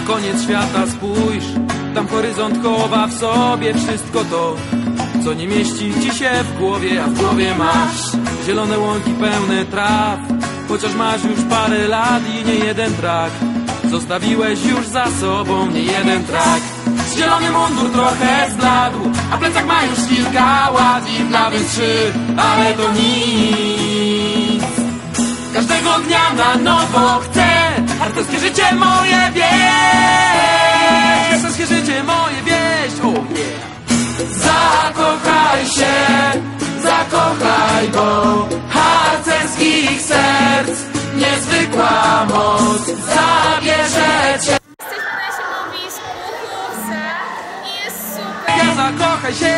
koniec świata spójrz Tam horyzont chowa w sobie wszystko to Co nie mieści ci się w głowie A w głowie masz. Zielone łąki pełne traw Chociaż masz już parę lat i nie jeden trak. Zostawiłeś już za sobą nie jeden trak. Zielony mundur trochę zbladł A plecak ma już kilka lat I nawet trzy, ale to nic. Każdego dnia na nowo Harcerskie życie moje wieść Harcerskie życie moje wieść Oh yeah. Zakochaj się Zakochaj, bo Harcerskich serc Niezwykła moc. Zabierze cię. Jesteśmy na Hufsa i jest super. Ja zakochaj się